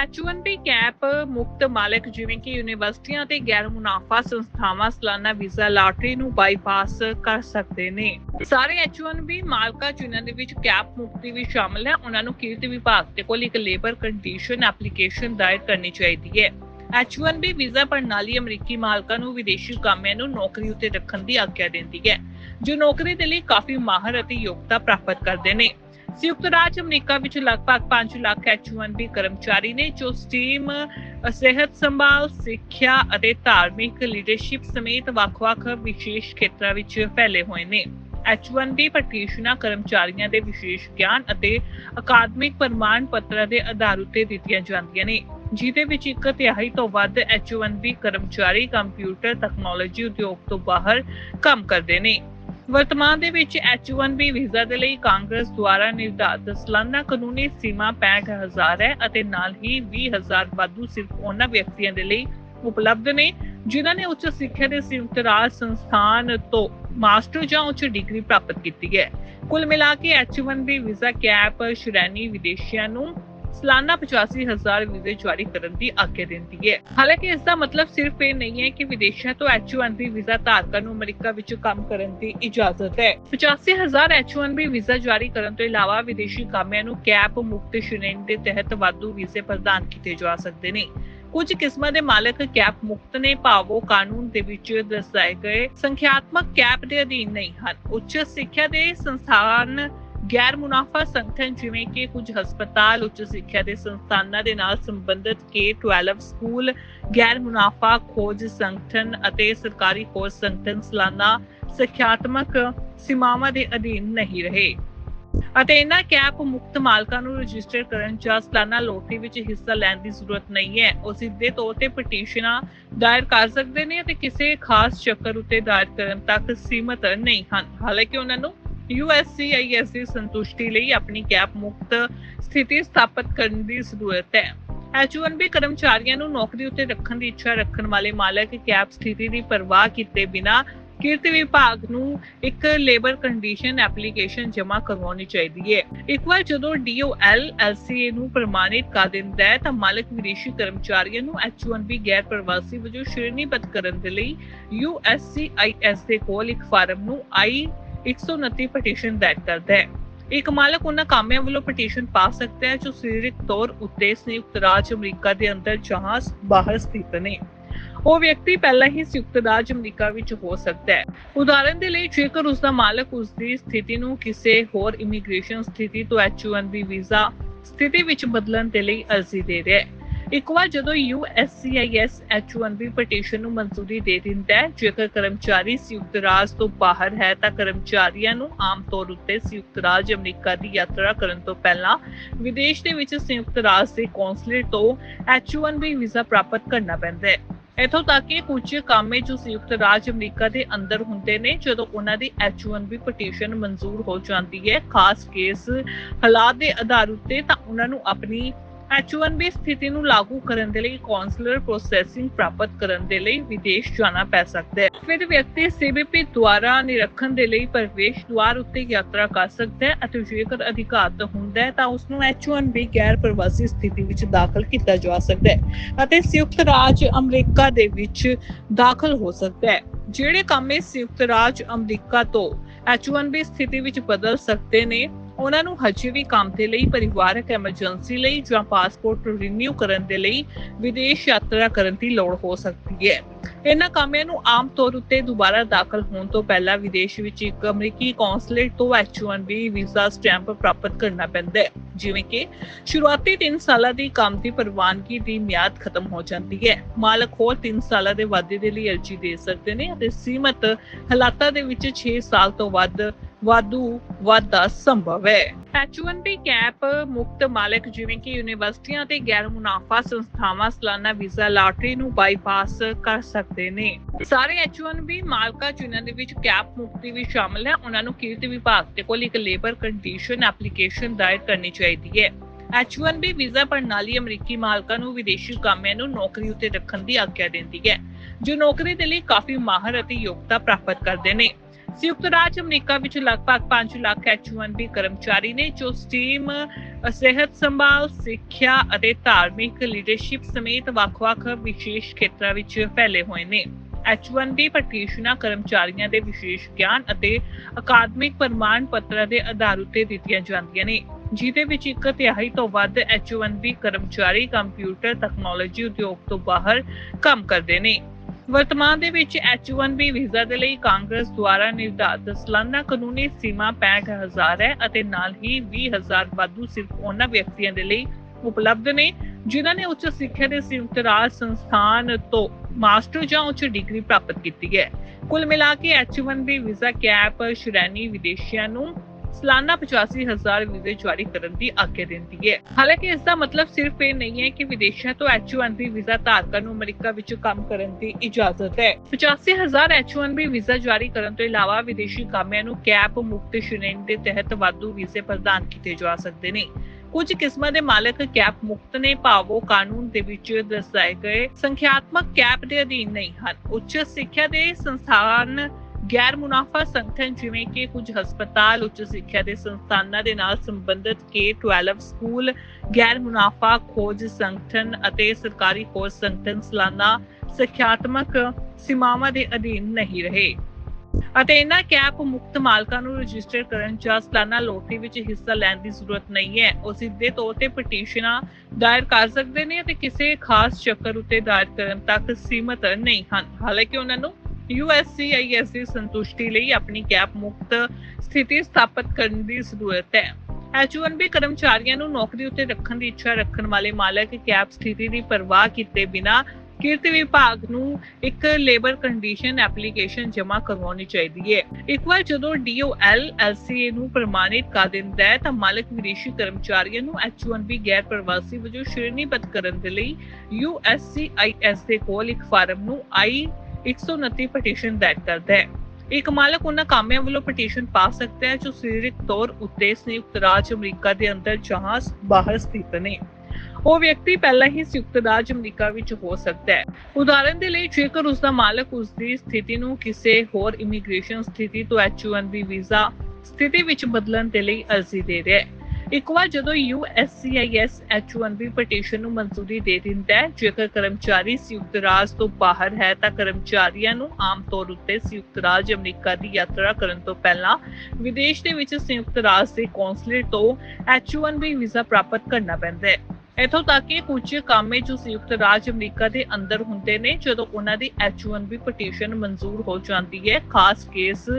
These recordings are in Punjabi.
H1B ਕੈਪ ਮੁਕਤ ਮਾਲਕ ਜਿਵੇਂ ਕਿ ਯੂਨੀਵਰਸਿਟੀਆਂ ਤੇ ਗੈਰ ਮੁਨਾਫਾ ਸੰਸਥਾਵਾਂ ਸਾਲਾਨਾ ਵੀਜ਼ਾ ਲਾਟਰੀ ਨੂੰ ਬਾਈਪਾਸ ਕਰ ਸਕਦੇ ਨੇ। ਸਾਰੇ H1B ਮਾਲਕਾਂ ਜਿਨ੍ਹਾਂ ਦੇ ਵਿੱਚ ਕੈਪ ਮੁਕਤੀ ਵੀ ਸ਼ਾਮਲ ਹੈ, ਉਹਨਾਂ ਨੂੰ ਕਿਰਤ ਵਿਭਾਗ ਦੇ ਕੋਲ ਇੱਕ ਲੇਬਰ ਕੰਡੀਸ਼ਨ ਐਪਲੀਕੇਸ਼ਨ ਦਾਇਰ ਕਰਨੀ ਚਾਹੀਦੀ ਹੈ। H1B ਵੀਜ਼ਾ ਪ੍ਰਣਾਲੀ ਅਮਰੀਕੀ ਮਾਲਕਾਂ ਨੂੰ ਵਿਦੇਸ਼ੀ ਕਾਮਿਆਂ ਨੂੰ ਨੌਕਰੀ ਉੱਤੇ ਰੱਖਣ ਦੀ ਆਗਿਆ ਦਿੰਦੀ ਹੈ, ਜੋ ਨੌਕਰੀ ਦੇ ਲਈ ਕਾਫੀ ਮਾਹਰ ਅਤੇ ਯੋਗਤਾ ਪ੍ਰਾਪਤ ਕਰਦੇ ਨੇ। ਸੰਯੁਕਤ ਰਾਜ ਅਮਰੀਕਾ ਵਿੱਚ ਲਗਭਗ 5 ਲੱਖ H1B ਕਰਮਚਾਰੀ ਨੇ, ਜੋ ਸਟੀਮ ਸਿਹਤ ਸੰਭਾਲ, ਸਿੱਖਿਆ ਅਤੇ ਧਾਰਮਿਕ ਲੀਡਰਸ਼ਿਪ ਸਮੇਤ ਵੱਖ-ਵੱਖ ਵਿਸ਼ੇਸ਼ ਖੇਤਰਾਂ ਵਿੱਚ ਫੈਲੇ ਹੋਏ ਨੇ। H1B ਪ੍ਰੈਕਟੀਸ਼ਨਰ ਕਰਮਚਾਰੀਆਂ ਦੇ ਵਿਸ਼ੇਸ਼ ਗਿਆਨ ਅਤੇ ਅਕਾਦਮਿਕ ਪ੍ਰਮਾਣ ਪੱਤਰਾਂ ਦੇ ਆਧਾਰ ਉੱਤੇ ਦਿੱਤੀਆਂ ਜਾਂਦੀਆਂ ਨੇ, ਜਿਹਦੇ ਵਿੱਚ ਇੱਕ ਤਿਹਾਈ ਤੋਂ ਵੱਧ H1B ਕਰਮਚਾਰੀ ਕੰਪਿਊਟਰ ਤਕਨਾਲੋਜੀ ਉਦਯੋਗ ਤੋਂ ਬਾਹਰ ਕੰਮ ਕਰਦੇ ਨੇ। ਵਰਤਮਾਨ ਦੇ ਵਿੱਚ H1B ਵੀਜ਼ਾ ਦੇ ਲਈ ਕਾਂਗਰਸ ਦੁਆਰਾ ਨਿਰਧਾਰਤ ਸਾਲਾਨਾ ਕਾਨੂੰਨੀ ਸੀਮਾ 65000 ਹੈ ਅਤੇ ਨਾਲ ਹੀ 20000 ਵਾਧੂ ਸਿਰਫ ਉਹਨਾਂ ਵਿਅਕਤੀਆਂ ਦੇ ਲਈ ਉਪਲਬਧ ਨੇ, ਜਿਨ੍ਹਾਂ ਨੇ ਉੱਚ ਸਿੱਖਿਆ ਦੇ ਸੰਯੁਕਤ ਰਾਜ ਸੰਸਥਾਨ ਤੋਂ ਮਾਸਟਰ ਜਾਂ ਉੱਚ ਡਿਗਰੀ ਪ੍ਰਾਪਤ ਕੀਤੀ ਹੈ। ਕੁੱਲ ਮਿਲਾ ਕੇ H1B ਵੀਜ਼ਾ ਕੈਪ ਸ਼੍ਰੇਣੀ ਵਿਦੇਸ਼ੀਆਂ ਨੂੰ ਸਾਲਾਨਾ 85000 ਵੀਜ਼ੇ ਜਾਰੀ ਕਰਨ ਦੀ ਆਗਿਆ ਦਿੰਦੀ ਹੈ। ਹਾਲਾਂਕਿ ਇਸ ਦਾ ਮਤਲਬ ਸਿਰਫ ਇਹ ਨਹੀਂ ਹੈ ਕਿ ਵਿਦੇਸ਼ਾਂ ਤੋਂ H1B ਵੀਜ਼ਾ ਧਾਰਕਾਂ ਨੂੰ ਅਮਰੀਕਾ ਵਿੱਚ ਕੰਮ ਕਰਨ ਦੀ ਇਜਾਜ਼ਤ ਹੈ। 85000 H1B ਵੀਜ਼ਾ ਜਾਰੀ ਕਰਨ ਤੋਂ ਇਲਾਵਾ ਵਿਦੇਸ਼ੀ ਕਾਮਿਆਂ ਨੂੰ ਕੈਪ ਮੁਕਤ ਸ਼੍ਰੇਣੀ ਦੇ ਤਹਿਤ ਵਾਧੂ ਵੀਜ਼ੇ ਪ੍ਰਦਾਨ ਕੀਤੇ ਜਾ ਸਕਦੇ ਨੇ। ਕੁਝ ਕਿਸਮਾਂ ਦੇ ਮਾਲਕ ਕੈਪ ਮੁਕਤ ਨੇ, ਭਾਵੋ ਕਾਨੂੰਨ ਦੇ ਵਿੱਚ ਦਰਸਾਏ ਗਏ ਸੰਖਿਆਤਮਕ ਕੈਪ ਦੇ ਅਧੀਨ ਨਹੀਂ ਹਨ। ਉੱਚ ਸਿੱਖਿਆ ਦੇ ਸੰਸਥਾਨ ਗੈਰ ਮੁਨਾਫਾ ਸੰਗਠਨ ਜਿਵੇਂ ਕਿ ਕੁਝ ਹਸਪਤਾਲ, ਉੱਚ ਸਿੱਖਿਆ ਦੇ ਸੰਸਥਾਨਾਂ ਦੇ ਨਾਲ ਸੰਬੰਧਿਤ K12 ਸਕੂਲ ਗੈਰ ਮੁਨਾਫਾ ਖੋਜ ਸੰਗਠਨ ਅਤੇ ਸਰਕਾਰੀ ਖੋਜ ਸੰਗਠਨ ਸਾਲਾਨਾ ਸਿੱਖਿਆਤਮਕ ਸੀਮਾਵਾਂ ਦੇ ਅਧੀਨ ਨਹੀਂ ਰਹੇ। ਅਤੇ ਇਹਨਾਂ ਕੈਪ ਮੁਕਤ ਮਾਲਕਾਂ ਨੂੰ ਰਜਿਸਟਰ ਕਰਨ ਜਾਂ ਸਾਲਾਨਾ ਲੋਟਰੀ ਵਿੱਚ ਹਿੱਸਾ ਲੈਣ ਦੀ ਜ਼ਰੂਰਤ ਨਹੀਂ ਹੈ। ਉਹ ਸਿੱਧੇ ਤੌਰ ਤੇ ਪਟੀਸ਼ਨਾਂ ਦਾਇਰ ਕਰ ਸਕਦੇ ਨੇ ਅਤੇ ਕਿਸੇ ਖਾਸ ਚੱਕਰ ਉੱਤੇ ਦਾਇਰ ਕਰਨ ਤੱਕ ਸੀਮਤ ਨਹੀਂ ਹਨ। ਹਾਲਾਂਕਿ ਉਹਨਾਂ ਨੂੰ USCIS ਦੀ ਸੰਤੁਸ਼ਟੀ ਲਈ ਆਪਣੀ ਕੈਪ ਮੁਕਤ ਸਥਿਤੀ ਸਥਾਪਿਤ ਕਰਨ ਦੀ ਜ਼ਰੂਰਤ ਹੈ। H1B ਕਰਮਚਾਰੀਆਂ ਨੂੰ ਨੌਕਰੀ ਉੱਤੇ ਰੱਖਣ ਦੀ ਇੱਛਾ ਰੱਖਣ ਵਾਲੇ ਮਾਲਕ ਕੈਪ ਸਥਿਤੀ ਦੀ ਪਰਵਾਹ ਕੀਤੇ ਬਿਨਾਂ ਕਿਰਤ ਵਿਭਾਗ ਨੂੰ ਇੱਕ ਲੇਬਰ ਕੰਡੀਸ਼ਨ ਐਪਲੀਕੇਸ਼ਨ ਜਮ੍ਹਾਂ ਕਰਵਾਉਣੀ ਚਾਹੀਦੀ ਹੈ। ਇੱਕ ਵਾਰ ਜਦੋਂ DOL LCA ਨੂੰ ਪ੍ਰਮਾਣਿਤ ਕਰ ਦਿੰਦਾ ਹੈ, ਤਾਂ ਮਾਲਕ ਵਿਦੇਸ਼ੀ ਕਰਮਚਾਰੀਆਂ ਨੂੰ H1B ਗੈਰ ਪ੍ਰਵਾਸੀ ਵਜੋਂ ਸ਼੍ਰੇਣੀਬੱਧ ਕਰਨ ਦੇ ਲਈ USCIS ਦੇ ਕੋਲ ਇੱਕ ਫਾਰਮ ਨੂੰ I 129 ਪਟੀਸ਼ਨ ਦਾਇਰ ਕਰਦਾ ਹੈ ਇੱਕ ਮਾਲਕ ਉਹਨਾਂ ਕਾਮਿਆਂ ਵੱਲੋਂ ਪਟੀਸ਼ਨ ਪਾ ਸਕਦਾ ਹੈ ਜੋ ਸਰੀਰਕ ਤੌਰ ਉੱਤੇ ਸੰਯੁਕਤ ਰਾਜ ਅਮਰੀਕਾ ਦੇ ਅੰਦਰ ਜਾਂ ਬਾਹਰ ਸਥਿਤ ਨੇ ਉਹ ਵਿਅਕਤੀ ਪਹਿਲਾਂ ਹੀ ਸੰਯੁਕਤ ਰਾਜ ਅਮਰੀਕਾ ਵਿੱਚ ਹੋ ਸਕਦਾ ਹੈ ਉਦਾਹਰਨ ਦੇ ਲਈ ਜੇਕਰ ਉਸ ਦਾ ਮਾਲਕ ਉਸ ਦੀ ਸਥਿਤੀ ਨੂੰ ਕਿਸੇ ਹੋਰ ਇਮੀਗ੍ਰੇਸ਼ਨ ਸਥਿਤੀ ਤੋਂ H1B ਵੀਜ਼ਾ ਸਥਿਤੀ ਵਿੱਚ ਬਦਲਣ ਦੇ ਲਈ ਅਰਜ਼ੀ ਦੇ ਰਿਹਾ ਹੈ ਇੱਕ ਵਾਰ ਜਦੋਂ USCIS H1B ਪਟੀਸ਼ਨ ਨੂੰ ਮਨਜ਼ੂਰੀ ਦੇ ਦਿੰਦਾ ਹੈ, ਜੇਕਰ ਕਰਮਚਾਰੀ ਸੰਯੁਕਤ ਰਾਜ ਤੋਂ ਬਾਹਰ ਹੈ, ਤਾਂ ਕਰਮਚਾਰੀਆਂ ਨੂੰ ਆਮ ਤੌਰ ਉੱਤੇ ਸੰਯੁਕਤ ਰਾਜ ਅਮਰੀਕਾ ਦੀ ਯਾਤਰਾ ਕਰਨ ਤੋਂ ਪਹਿਲਾਂ ਵਿਦੇਸ਼ ਦੇ ਵਿੱਚ ਸੰਯੁਕਤ ਰਾਜ ਦੇ ਕੌਂਸਲੇਟ ਤੋਂ H1B ਵੀਜ਼ਾ ਪ੍ਰਾਪਤ ਕਰਨਾ ਪੈਂਦਾ ਹੈ। ਇਥੋਂ ਤੱਕ ਕਿ ਕੁਝ ਕਾਮੇ ਜੋ ਸੰਯੁਕਤ ਰਾਜ ਅਮਰੀਕਾ ਦੇ ਅੰਦਰ ਹੁੰਦੇ ਨੇ, ਜਦੋਂ ਉਹਨਾਂ ਦੀ H1B ਪਟੀਸ਼ਨ ਮਨਜ਼ੂਰ ਹੋ ਜਾਂਦੀ ਹੈ, ਖਾਸ ਕੇਸ ਹਾਲਾਤ ਦੇ ਆਧਾਰ ਉੱਤੇ, ਤਾਂ ਉਹਨਾਂ ਨੂੰ ਆਪਣੀ H1B ਸਥਿਤੀ ਨੂੰ ਲਾਗੂ ਕਰਨ ਦੇ ਲਈ ਕੌਂਸਲਰ ਪ੍ਰੋਸੈਸਿੰਗ ਪ੍ਰਾਪਤ ਕਰਨ ਦੇ ਲਈ ਵਿਦੇਸ਼ ਜਾਣਾ ਪੈ ਸਕਦਾ ਹੈ। ਫਿਰ ਵਿਅਕਤੀ CBP ਦੁਆਰਾ ਨਿਰੀਖਣ ਦੇ ਲਈ ਪ੍ਰਵੇਸ਼ ਦੁਆਰ ਉੱਤੇ ਯਾਤਰਾ ਕਰ ਸਕਦਾ ਹੈ ਅਤੇ ਜੇਕਰ ਅਧਿਕਾਰਤ ਹੁੰਦਾ ਹੈ ਤਾਂ ਉਸ ਨੂੰ H1B ਗੈਰ ਪ੍ਰਵਾਸੀ ਸਥਿਤੀ ਵਿੱਚ ਦਾਖਲ ਕੀਤਾ ਜਾ ਸਕਦਾ ਹੈ ਅਤੇ ਸੰਯੁਕਤ ਰਾਜ ਅਮਰੀਕਾ ਦੇ ਵਿੱਚ ਦਾਖਲ ਹੋ ਸਕਦਾ ਹੈ। ਜਿਹੜੇ ਕਾਮੇ ਸੰਯੁਕਤ ਰਾਜ ਅਮਰੀਕਾ ਤੋਂ H1B ਸਥਿਤੀ ਵਿੱਚ ਬਦਲ ਸਕਦੇ ਨੇ ਉਹਨਾਂ ਨੂੰ ਹਜੇ ਵੀ ਕੰਮ ਦੇ ਲਈ, ਪਰਿਵਾਰਕ ਐਮਰਜੈਂਸੀ ਲਈ ਜਾਂ ਪਾਸਪੋਰਟ ਰੀਨਿਊ ਕਰਨ ਦੇ ਲਈ ਵਿਦੇਸ਼ ਯਾਤਰਾ ਕਰਨ ਦੀ ਲੋੜ ਹੋ ਸਕਦੀ ਹੈ। ਇਹਨਾਂ ਕਾਮਿਆਂ ਨੂੰ ਆਮ ਤੌਰ ਉੱਤੇ ਦੁਬਾਰਾ ਦਾਖਲ ਹੋਣ ਤੋਂ ਪਹਿਲਾਂ ਵਿਦੇਸ਼ ਵਿੱਚ ਇੱਕ ਅਮਰੀਕੀ ਕੌਂਸਲੇਟ ਤੋਂ H1B ਵੀਜ਼ਾ ਸਟੈਂਪ ਪ੍ਰਾਪਤ ਕਰਨਾ ਪੈਂਦਾ ਹੈ। ਜਿਵੇਂ ਕਿ ਸ਼ੁਰੂਆਤੀ 3 ਸਾਲਾਂ ਦੀ ਕੰਮ ਦੀ ਪ੍ਰਵਾਨਗੀ ਦੀ ਮਿਆਦ ਖਤਮ ਹੋ ਜਾਂਦੀ ਹੈ। ਮਾਲਕ ਹੋਰ 3 ਸਾਲਾਂ ਦੇ ਵਾਧੇ ਦੇ ਲਈ ਅਰਜ਼ੀ ਦੇ ਸਕਦੇ ਨੇ ਅਤੇ ਸੀਮਤ ਹਾਲਾਤਾਂ ਦੇ ਵਿੱਚ 6 ਸਾਲ ਤੋਂ ਵੱਧ ਵਾਧੂ ਵਾਧਾ ਸੰਭਵ ਹੈ। H1B ਕੈਪ ਮੁਕਤ ਮਾਲਕ ਜਿਵੇਂ ਕਿ ਯੂਨੀਵਰਸਿਟੀਆਂ ਤੇ ਗੈਰ ਮੁਨਾਫਾ ਸੰਸਥਾਵਾਂ ਸਾਲਾਨਾ ਵੀਜ਼ਾ ਲਾਟਰੀ ਨੂੰ ਬਾਈਪਾਸ ਕਰ ਸਕਦੇ ਨੇ। ਸਾਰੇ H1B ਮਾਲਕਾਂ ਜਿਨ੍ਹਾਂ ਦੇ ਵਿੱਚ ਕੈਪ ਮੁਕਤੀ ਵੀ ਸ਼ਾਮਲ ਹੈ, ਉਹਨਾਂ ਨੂੰ ਕਿਰਤ ਵਿਭਾਗ ਦੇ ਕੋਲ ਇੱਕ ਲੇਬਰ ਕੰਡੀਸ਼ਨ ਐਪਲੀਕੇਸ਼ਨ ਦਾਇਰ ਕਰਨੀ ਚਾਹੀਦੀ ਹੈ। H1B ਵੀਜ਼ਾ ਪ੍ਰਣਾਲੀ ਅਮਰੀਕੀ ਮਾਲਕਾਂ ਨੂੰ ਵਿਦੇਸ਼ੀ ਕਾਮਿਆਂ ਨੂੰ ਨੌਕਰੀ ਉੱਤੇ ਰੱਖਣ ਦੀ ਆਗਿਆ ਦਿੰਦੀ ਹੈ, ਜੋ ਨੌਕਰੀ ਦੇ ਲਈ ਕਾਫੀ ਮਾਹਰ ਅਤੇ ਯੋਗਤਾ ਪ੍ਰਾਪਤ ਕਰਦੇ ਨੇ। ਸੰਯੁਕਤ ਰਾਜ ਅਮਰੀਕਾ ਵਿੱਚ ਲਗਭਗ 5 ਲੱਖ H1B ਕਰਮਚਾਰੀ ਨੇ, ਜੋ ਸਟੀਮ ਸਿਹਤ ਸੰਭਾਲ, ਸਿੱਖਿਆ ਅਤੇ ਧਾਰਮਿਕ ਲੀਡਰਸ਼ਿਪ ਸਮੇਤ ਵੱਖ-ਵੱਖ ਵਿਸ਼ੇਸ਼ ਖੇਤਰਾਂ ਵਿੱਚ ਫੈਲੇ ਹੋਏ ਨੇ। H1B ਪ੍ਰੈਕਟੀਸ਼ਨਰ ਕਰਮਚਾਰੀਆਂ ਦੇ ਵਿਸ਼ੇਸ਼ ਗਿਆਨ ਅਤੇ ਅਕਾਦਮਿਕ ਪ੍ਰਮਾਣ ਪੱਤਰਾਂ ਦੇ ਆਧਾਰ ਉੱਤੇ ਦਿੱਤੀਆਂ ਜਾਂਦੀਆਂ ਨੇ, ਜਿਹਦੇ ਵਿੱਚ ਇੱਕ ਤਿਹਾਈ ਤੋਂ ਵੱਧ H1B ਕਰਮਚਾਰੀ ਕੰਪਿਊਟਰ ਤਕਨਾਲੋਜੀ ਉਦਯੋਗ ਤੋਂ ਬਾਹਰ ਕੰਮ ਕਰਦੇ ਨੇ। ਵਰਤਮਾਨ ਦੇ ਵਿੱਚ H1B ਵੀਜ਼ਾ ਦੇ ਲਈ ਕਾਂਗਰਸ ਦੁਆਰਾ ਨਿਰਧਾਰਤ ਸਾਲਾਨਾ ਕਾਨੂੰਨੀ ਸੀਮਾ 65000 ਹੈ ਅਤੇ ਨਾਲ ਹੀ 20000 ਵਾਧੂ ਸਿਰਫ ਉਹਨਾਂ ਵਿਅਕਤੀਆਂ ਦੇ ਲਈ ਉਪਲਬਧ ਨੇ, ਜਿਨ੍ਹਾਂ ਨੇ ਉੱਚ ਸਿੱਖਿਆ ਦੇ ਸੰਯੁਕਤ ਰਾਜ ਸੰਸਥਾਨ ਤੋਂ ਮਾਸਟਰ ਜਾਂ ਉੱਚ ਡਿਗਰੀ ਪ੍ਰਾਪਤ ਕੀਤੀ ਹੈ। ਕੁੱਲ ਮਿਲਾ ਕੇ H1B ਵੀਜ਼ਾ ਕੈਪ ਸ਼੍ਰੇਣੀ ਵਿਦੇਸ਼ੀਆਂ ਨੂੰ ਸਾਲਾਨਾ 85000 ਵੀਜ਼ੇ ਜਾਰੀ ਕਰਨ ਦੀ ਆਗਿਆ ਦਿੰਦੀ ਹੈ। ਹਾਲਾਂਕਿ ਇਸ ਦਾ ਮਤਲਬ ਸਿਰਫ ਇਹ ਨਹੀਂ ਹੈ ਕਿ ਵਿਦੇਸ਼ਾਂ ਤੋਂ H1B ਵੀਜ਼ਾ ਧਾਰਕਾਂ ਨੂੰ ਅਮਰੀਕਾ ਵਿੱਚ ਕੰਮ ਕਰਨ ਦੀ ਇਜਾਜ਼ਤ ਹੈ। 85000 H1B ਵੀਜ਼ਾ ਜਾਰੀ ਕਰਨ ਤੋਂ ਇਲਾਵਾ ਵਿਦੇਸ਼ੀ ਕਾਮਿਆਂ ਨੂੰ ਕੈਪ ਮੁਕਤ ਸ਼੍ਰੇਣੀ ਦੇ ਤਹਿਤ ਵਾਧੂ ਵੀਜ਼ੇ ਪ੍ਰਦਾਨ ਕੀਤੇ ਜਾ ਸਕਦੇ ਨੇ। ਕੁਝ ਕਿਸਮਾਂ ਦੇ ਮਾਲਕ ਕੈਪ ਮੁਕਤ ਨੇ, ਭਾਵੋ ਕਾਨੂੰਨ ਦੇ ਵਿੱਚ ਦਰਸਾਏ ਗਏ ਸੰਖਿਆਤਮਕ ਕੈਪ ਦੇ ਅਧੀਨ ਨਹੀਂ ਹਨ। ਉੱਚ ਸਿੱਖਿਆ ਦੇ ਸੰਸਥਾਨ ਗੈਰ ਮੁਨਾਫਾ ਸੰਗਠਨ ਜਿਵੇਂ ਕਿ ਕੁਝ ਹਸਪਤਾਲ, ਉੱਚ ਸਿੱਖਿਆ ਦੇ ਸੰਸਥਾਨਾਂ ਦੇ ਨਾਲ ਸੰਬੰਧਿਤ K12 ਸਕੂਲ, ਗੈਰ ਮੁਨਾਫਾ ਖੋਜ ਸੰਗਠਨ ਅਤੇ ਸਰਕਾਰੀ ਖੋਜ ਸੰਗਠਨ ਸਾਲਾਨਾ ਸਿੱਖਿਆਤਮਕ ਸੀਮਾਵਾਂ ਦੇ ਅਧੀਨ ਨਹੀਂ ਰਹੇ। ਅਤੇ ਇਹਨਾਂ ਕੈਪ ਮੁਕਤ ਮਾਲਕਾਂ ਨੂੰ ਰਜਿਸਟਰ ਕਰਨ ਜਾਂ ਸਾਲਾਨਾ ਲੋਟਰੀ ਵਿੱਚ ਹਿੱਸਾ ਲੈਣ ਦੀ ਜ਼ਰੂਰਤ ਨਹੀਂ ਹੈ। ਉਹ ਸਿੱਧੇ ਤੌਰ ਤੇ ਪਟੀਸ਼ਨਾਂ ਦਾਇਰ ਕਰ ਸਕਦੇ ਨੇ ਅਤੇ ਕਿਸੇ ਖਾਸ ਚੱਕਰ ਉੱਤੇ ਦਾਇਰ ਕਰਨ ਤੱਕ ਸੀਮਤ ਨਹੀਂ ਹਨ। ਹਾਲਾਂਕਿ ਉਹਨਾਂ ਨੂੰ USCIS ਦੀ ਸੰਤੁਸ਼ਟੀ ਲਈ ਆਪਣੀ ਕੈਪ ਮੁਕਤ ਸਥਿਤੀ ਸਥਾਪਿਤ ਕਰਨ ਦੀ ਜ਼ਰੂਰਤ ਹੈ। H1B ਕਰਮਚਾਰੀਆਂ ਨੂੰ ਨੌਕਰੀ ਉੱਤੇ ਰੱਖਣ ਦੀ ਇੱਛਾ ਰੱਖਣ ਵਾਲੇ ਮਾਲਕ ਕੈਪ ਸਥਿਤੀ ਦੀ ਪਰਵਾਹ ਕੀਤੇ ਬਿਨਾਂ ਕਿਰਤ ਵਿਭਾਗ ਨੂੰ ਇੱਕ ਲੇਬਰ ਕੰਡੀਸ਼ਨ ਐਪਲੀਕੇਸ਼ਨ ਜਮ੍ਹਾਂ ਕਰਵਾਉਣੀ ਚਾਹੀਦੀ ਹੈ। ਇੱਕ ਵਾਰ ਜਦੋਂ DOL LCA ਨੂੰ ਪ੍ਰਮਾਣਿਤ ਕਰ ਦਿੰਦਾ ਹੈ, ਤਾਂ ਮਾਲਕ ਵਿਦੇਸ਼ੀ ਕਰਮਚਾਰੀਆਂ ਨੂੰ H1B ਗੈਰ ਪ੍ਰਵਾਸੀ ਵਜੋਂ ਸ਼੍ਰੇਣੀਬੱਧ ਕਰਨ ਦੇ ਲਈ USCIS ਦੇ ਕੋਲ ਇੱਕ ਫਾਰਮ ਨੂੰ I 129 ਪਟੀਸ਼ਨ ਦਾਇਰ ਕਰਦਾ ਹੈ ਇੱਕ ਮਾਲਕ ਉਹਨਾਂ ਕਾਮਿਆਂ ਵੱਲੋਂ ਪਟੀਸ਼ਨ ਪਾ ਸਕਦਾ ਹੈ ਜੋ ਸਰੀਰਕ ਤੌਰ ਉੱਤੇ ਸੰਯੁਕਤ ਰਾਜ ਅਮਰੀਕਾ ਦੇ ਅੰਦਰ ਜਾਂ ਬਾਹਰ ਸਥਿਤ ਨੇ ਉਹ ਵਿਅਕਤੀ ਪਹਿਲਾਂ ਹੀ ਸੰਯੁਕਤ ਰਾਜ ਅਮਰੀਕਾ ਵਿੱਚ ਹੋ ਸਕਦਾ ਹੈ ਉਦਾਹਰਨ ਦੇ ਲਈ ਜੇਕਰ ਉਸ ਦਾ ਮਾਲਕ ਉਸ ਦੀ ਸਥਿਤੀ ਨੂੰ ਕਿਸੇ ਹੋਰ ਇਮੀਗ੍ਰੇਸ਼ਨ ਸਥਿਤੀ ਤੋਂ H1B ਵੀਜ਼ਾ ਸਥਿਤੀ ਵਿੱਚ ਬਦਲਣ ਦੇ ਲਈ ਅਰਜ਼ੀ ਦੇ ਰਿਹਾ ਹੈ ਇੱਕ ਵਾਰ ਜਦੋਂ USCIS H1B ਪਟੀਸ਼ਨ ਨੂੰ ਮਨਜ਼ੂਰੀ ਦੇ ਦਿੰਦਾ ਹੈ, ਜੇਕਰ ਕਰਮਚਾਰੀ ਸੰਯੁਕਤ ਰਾਜ ਤੋਂ ਬਾਹਰ ਹੈ, ਤਾਂ ਕਰਮਚਾਰੀਆਂ ਨੂੰ ਆਮ ਤੌਰ ਉੱਤੇ ਸੰਯੁਕਤ ਰਾਜ ਅਮਰੀਕਾ ਦੀ ਯਾਤਰਾ ਕਰਨ ਤੋਂ ਪਹਿਲਾਂ ਵਿਦੇਸ਼ ਦੇ ਵਿੱਚ ਸੰਯੁਕਤ ਰਾਜ ਦੇ ਕੌਂਸਲੇਟ ਤੋਂ H1B ਵੀਜ਼ਾ ਪ੍ਰਾਪਤ ਕਰਨਾ ਪੈਂਦਾ ਹੈ। ਇਥੋਂ ਤੱਕ ਕਿ ਕੁਝ ਕਾਮੇ ਜੋ ਸੰਯੁਕਤ ਰਾਜ ਅਮਰੀਕਾ ਦੇ ਅੰਦਰ ਹੁੰਦੇ ਨੇ, ਜਦੋਂ ਉਹਨਾਂ ਦੀ H1B ਪਟੀਸ਼ਨ ਮਨਜ਼ੂਰ ਹੋ ਜਾਂਦੀ ਹੈ, ਖਾਸ ਕੇਸ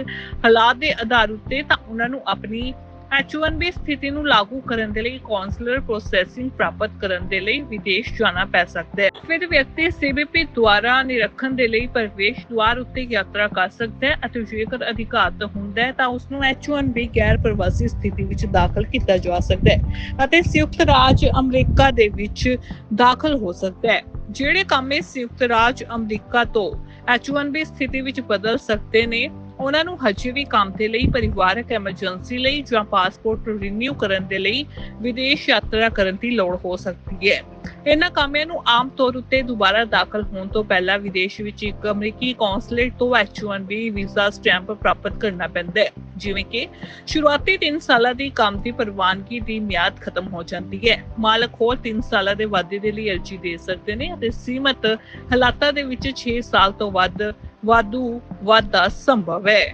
ਹਾਲਾਤ ਦੇ ਆਧਾਰ ਉੱਤੇ ਤਾਂ ਉਹਨਾਂ ਨੂੰ ਆਪਣੀ H1B ਸਥਿਤੀ ਨੂੰ ਲਾਗੂ ਕਰਨ ਦੇ ਲਈ ਕੌਂਸਲਰ ਪ੍ਰੋਸੈਸਿੰਗ ਪ੍ਰਾਪਤ ਕਰਨ ਦੇ ਲਈ ਵਿਦੇਸ਼ ਜਾਣਾ ਪੈ ਸਕਦਾ ਹੈ। ਫਿਰ ਵਿਅਕਤੀ CBP ਦੁਆਰਾ ਨਿਰੀਖਣ ਦੇ ਲਈ ਪ੍ਰਵੇਸ਼ ਦੁਆਰ ਉੱਤੇ ਯਾਤਰਾ ਕਰ ਸਕਦਾ ਹੈ ਅਤੇ ਜੇਕਰ ਅਧਿਕਾਰਤ ਹੁੰਦਾ ਹੈ ਤਾਂ ਉਸ ਨੂੰ H1B ਗੈਰ ਪ੍ਰਵਾਸੀ ਸਥਿਤੀ ਵਿੱਚ ਦਾਖਲ ਕੀਤਾ ਜਾ ਸਕਦਾ ਹੈ ਅਤੇ ਸੰਯੁਕਤ ਰਾਜ ਅਮਰੀਕਾ ਦੇ ਵਿੱਚ ਦਾਖਲ ਹੋ ਸਕਦਾ ਹੈ। ਜਿਹੜੇ ਕਾਮੇ ਸੰਯੁਕਤ ਰਾਜ ਅਮਰੀਕਾ ਤੋਂ H1B ਸਥਿਤੀ ਵਿੱਚ ਬਦਲ ਸਕਦੇ ਨੇ ਉਹਨਾਂ ਨੂੰ ਹਜੇ ਵੀ ਕੰਮ ਦੇ ਲਈ, ਪਰਿਵਾਰਕ ਐਮਰਜੈਂਸੀ ਲਈ ਜਾਂ ਪਾਸਪੋਰਟ ਰੀਨਿਊ ਕਰਨ ਦੇ ਲਈ ਵਿਦੇਸ਼ ਯਾਤਰਾ ਕਰਨ ਦੀ ਲੋੜ ਹੋ ਸਕਦੀ ਹੈ। ਇਹਨਾਂ ਕਾਮਿਆਂ ਨੂੰ ਆਮ ਤੌਰ ਉੱਤੇ ਦੁਬਾਰਾ ਦਾਖਲ ਹੋਣ ਤੋਂ ਪਹਿਲਾਂ ਵਿਦੇਸ਼ ਵਿੱਚ ਇੱਕ ਅਮਰੀਕੀ ਕੌਂਸਲੇਟ ਤੋਂ H1B ਵੀਜ਼ਾ ਸਟੈਂਪ ਪ੍ਰਾਪਤ ਕਰਨਾ ਪੈਂਦਾ ਹੈ। ਜਿਵੇਂ ਕਿ ਸ਼ੁਰੂਆਤੀ 3 ਸਾਲਾਂ ਦੀ ਕੰਮ ਦੀ ਪ੍ਰਵਾਨਗੀ ਦੀ ਮਿਆਦ ਖਤਮ ਹੋ ਜਾਂਦੀ ਹੈ। ਮਾਲਕ ਹੋਰ 3 ਸਾਲਾਂ ਦੇ ਵਾਧੇ ਦੇ ਲਈ ਅਰਜ਼ੀ ਦੇ ਸਕਦੇ ਨੇ ਅਤੇ ਸੀਮਤ ਹਾਲਾਤਾਂ ਦੇ ਵਿੱਚ 6 ਸਾਲ ਤੋਂ ਵੱਧ ਵਾਧੂ ਵਾਧਾ ਸੰਭਵ ਹੈ।